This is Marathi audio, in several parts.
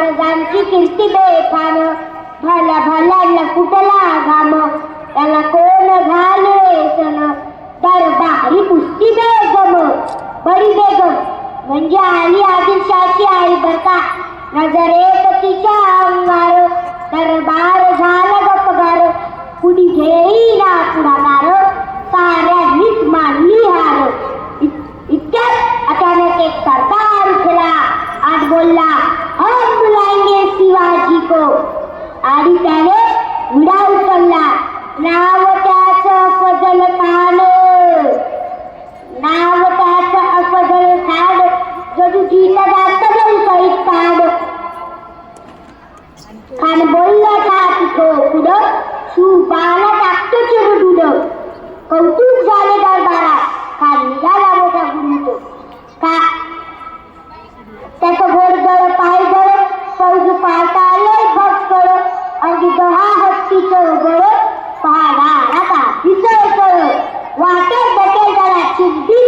महाराजांची कीर्ती बेफान भाला भल्यांना कुठला घाम. त्याला कोण घाले सण? दरबारी कुस्ती बेगम. बडी बेगम. म्हणजे आली आदिलशाची आई बरका नजरे खान बोलला का तिथं पुढं सुबाला टाकतो चिरडुड कौतुक झाले दरबारात खान निघाला मोठा गुरुतो का त्याचं घोडगळ पायगळ फौज पाहता आलंय भक्कळ अगदी दहा हत्तीचं गळ पहाडा का पिसळ कळ वाटेत बटेल त्याला चिड्डी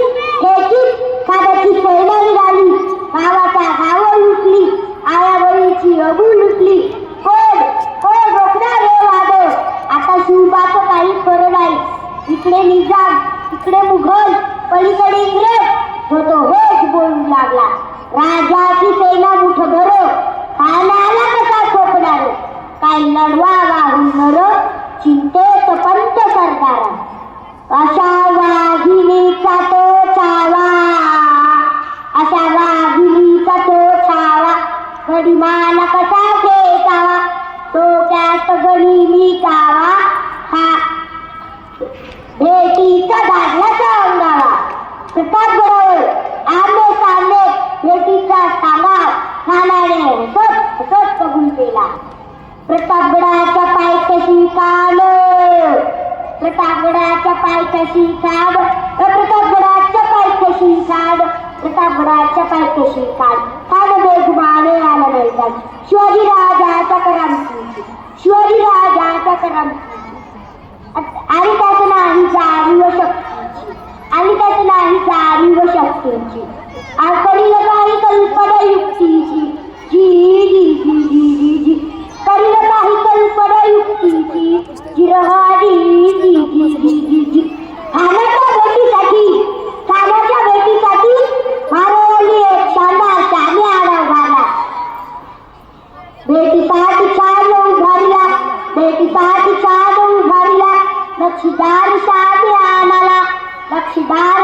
राजाची सेना मुठ भर खाण्याला कसा ठोकणार काय लढवा वाहून नर चिंतेत पंत सरदार. अशा वाघिणीचा तो चावा अशा वाघिणीचा तो छावा. घडी गडिमाला कसा खेचावा तो त्यात गडी मी कावा हा. भेटीचा धाडला अंगावा. प्रतापगडावर सामने भेटीचा सांगा खानाने सत सत बघून केला प्रतापगडाच्या पायथ्याशी काल. प्रतापगडाच्या पायथ्याशी कान प्रतापगडाच्या पायथ्याशी काढ प्रतापगडाच्या पायथ्याशी कान काल बेजुबाने आलं नाही जात. शिवाजी राजाचा करामती शिवाजी राजाचा करामती आणि त्याचं नाही जाणीव शक्तीची. आणि त्याचं नाही जाणीव शक्तीची. Dedicati padre, varila, Lakshidari Sadi Amala, Lakshidari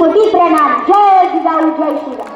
कोटी प्रणाम जय जिजाऊ जय श्रीराम